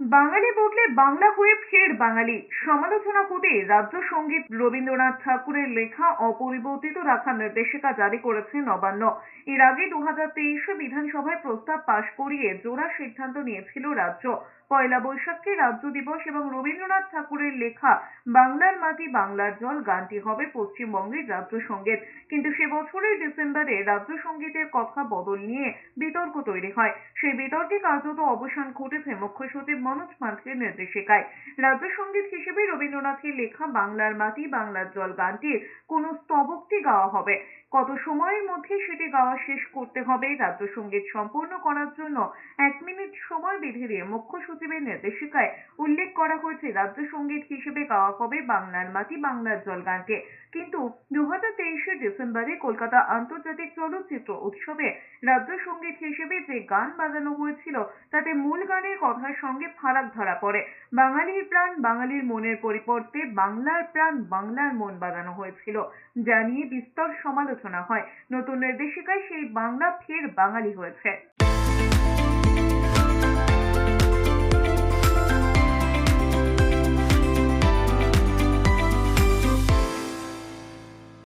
বাঙালি বদলে বাংলা হয়ে ফের বাঙালি। সমালোচনা করে রাজ্য সংগীত রবীন্দ্রনাথ ঠাকুরের লেখা অপরিবর্তিত রাখার নির্দেশিকা জারি করেছে নবান্ন। এর আগে দু হাজার তেইশে বিধানসভায় প্রস্তাব পাশ করিয়ে জোড়া সিদ্ধান্ত নিয়েছিল রাজ্য। পয়লা বৈশাখকে রাজ্য দিবস এবং রবীন্দ্রনাথ ঠাকুরের লেখা বাংলার মাটি বাংলার জল গানটি হবে পশ্চিমবঙ্গের রাজ্য সংগীত। কিন্তু সে বছরের ডিসেম্বরে রাজ্য সঙ্গীতের কথা বদল নিয়ে বিতর্ক তৈরি হয়। সেই বিতর্কে কার্যত অবসান ঘটেছে মুখ্য সচিব মনোজ পান্থের নির্দেশিকায়। রাজ্য সংগীত হিসেবে রবীন্দ্রনাথের লেখা বাংলার মাটি, বাংলার জল গানটির কোনো স্তবকটি গাওয়া হবে? কত সময়ের মধ্যে সেটি গাওয়া শেষ করতে হবে? রাজ্য সংগীত সম্পূর্ণ করার জন্য এক মিনিট সময় বেঁধে দিয়ে মুখ্য সচিবের নির্দেশিকায় উল্লেখ করা হয়েছে, রাজ্য সংগীত হিসেবে গাওয়া হবে বাংলার মাটি, বাংলার জল গানটি। কিন্তু দু হাজার তেইশে ডিসেম্বরে কলকাতা আন্তর্জাতিক চলচ্চিত্র উৎসবে রাজ্য সংগীত হিসেবে যে গান বাজানো হয়েছিল, তাতে মূল গানের কথার সঙ্গে ফারাক ধরা পড়ে। বাঙালির প্রাণ বাঙালির মনের পরিবর্তে বাংলার প্রাণ বাংলার মন বাজানো হয়েছিল। যা নিয়ে বিস্তর সমালোচনা হয়। নতুন নির্দেশিকায় সেই বাংলা ফের বাঙালি হয়েছে।